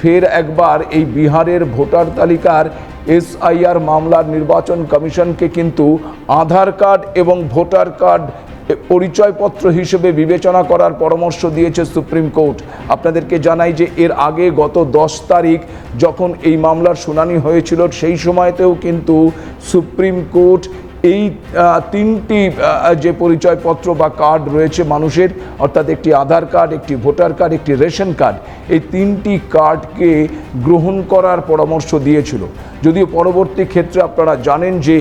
ফের একবার এই বিহারের ভোটার তালিকার এসআইআর মামলার নির্বাচন কমিশনকে কিন্তু আধার কার্ড এবং ভোটার কার্ড পরিচয়পত্র হিসেবে বিবেচনা করার পরামর্শ দিয়েছে সুপ্রিম কোর্ট। আপনাদেরকে জানাই যে এর আগে গত দশ তারিখ যখন এই মামলার শুনানি হয়েছিল সেই সময়তেও কিন্তু সুপ্রিম কোর্ট এই তিনটি যে পরিচয়পত্র বা কার্ড রয়েছে মানুষের, অর্থাৎ একটি আধার কার্ড, একটি ভোটার কার্ড, একটি রেশন কার্ড, এই তিনটি কার্ডকে গ্রহণ করার পরামর্শ দিয়েছিল। যদিও পরবর্তী ক্ষেত্রে আপনারা জানেন যে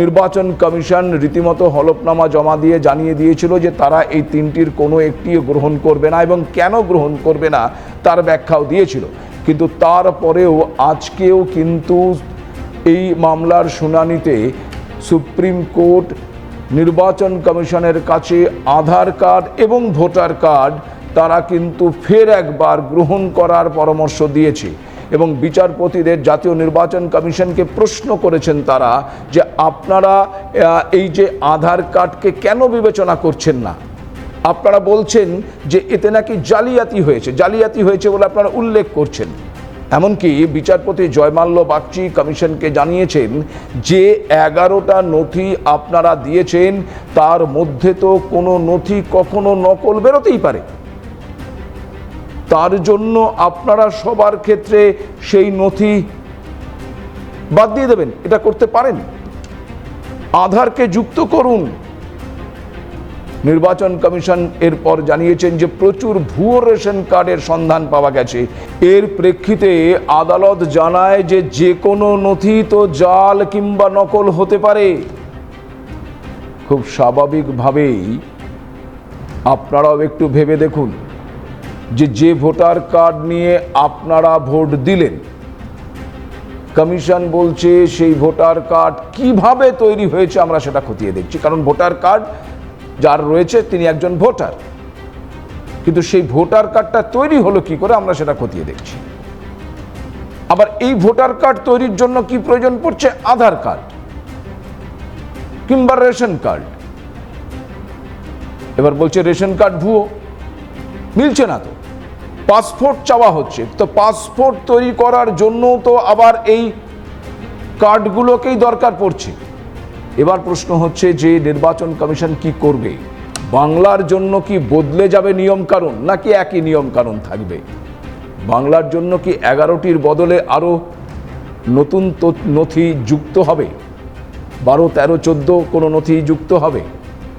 নির্বাচন কমিশন রীতিমতো হলফনামা জমা দিয়ে জানিয়ে দিয়েছিল যে তারা এই তিনটির কোনো একটিও গ্রহণ করবে না এবং কেন গ্রহণ করবে না তার ব্যাখ্যাও দিয়েছিল। কিন্তু তারপরেও আজকেও কিন্তু এই মামলার শুনানিতে সুপ্রিম কোর্ট, নির্বাচন কমিশনের কাছে আধার কার্ড এবং ভোটার কার্ড তারা কিন্তু ফের একবার গ্রহণ করার পরামর্শ দিয়েছে এবং বিচারপতিদের জাতীয় নির্বাচন কমিশনকে প্রশ্ন করেছেন তারা যে আপনারা এই যে আধার কার্ডকে কেন বিবেচনা করছেন না? আপনারা বলছেন যে এতে নাকি জালিয়াতি হয়েছে জালিয়াতি হয়েছে বলে আপনারা উল্লেখ করছেন। এমনকি বিচারপতি জয়মাল্য বাগচি কমিশনকে জানিয়েছেন, যে এগারোটা নথি আপনারা দিয়েছেন, তার মধ্যে তো কোনো নথি কখনো নকল বেরোতেই পারে। তার জন্য আপনারা সবার ক্ষেত্রে সেই নথি বাদ দিয়ে দেবেন। এটা করতে পারেন। আধারকে যুক্ত করুন। নির্বাচন কমিশন এরপর জানিয়েছেন যে প্রচুর ভুয়ো রেশন কার্ডের সন্ধান পাওয়া গেছে। এর প্রেক্ষিতে আদালত জানায় যে যে কোনো নথি তো জাল কিংবা নকল হতে পারে। খুব স্বাভাবিকভাবেই আপনারাও একটু ভেবে দেখুন যে যে ভোটার কার্ড নিয়ে আপনারা ভোট দিলেন, কমিশন বলছে সেই ভোটার কার্ড কীভাবে তৈরি হয়েছে আমরা সেটা খতিয়ে দেখছি। কারণ ভোটার কার্ড যার রয়েছে তিনি একজন ভোটার। কিন্তু সেই ভোটার কার্ডটা তৈরি হলো কি করে আমরা সেটা খতিয়ে দেখছি। আবার এই ভোটার কার্ড তৈরির জন্য কি প্রয়োজন পড়ছে? আধার কার্ড কিংবা রেশন কার্ড। এবার বলছে রেশন কার্ড ভুয়ো। মিলছে না তো। পাসপোর্ট চাওয়া হচ্ছে। তো পাসপোর্ট তৈরি করার জন্য তো আবার এই কার্ডগুলোকেই দরকার পড়ছে। এবার প্রশ্ন হচ্ছে যে নির্বাচন কমিশন কি করবে? বাংলার জন্য কি বদলে যাবে নিয়ম কানুন নাকি একই নিয়ম কানুন থাকবে? বাংলার জন্য কি এগারোটির বদলে আরও নতুন নথি যুক্ত হবে? বারো, তেরো, চোদ্দ কোনো নথি যুক্ত হবে?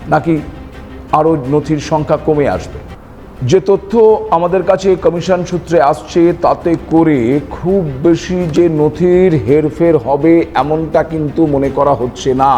নাকি আরও নথির সংখ্যা কমে আসবে? যে তথ্য আমাদের কাছে কমিশন সূত্রে আসছে, তাতে করে খুব বেশি যে নথির হেরফের হবে, এমনটা কিন্তু মনে করা হচ্ছে না।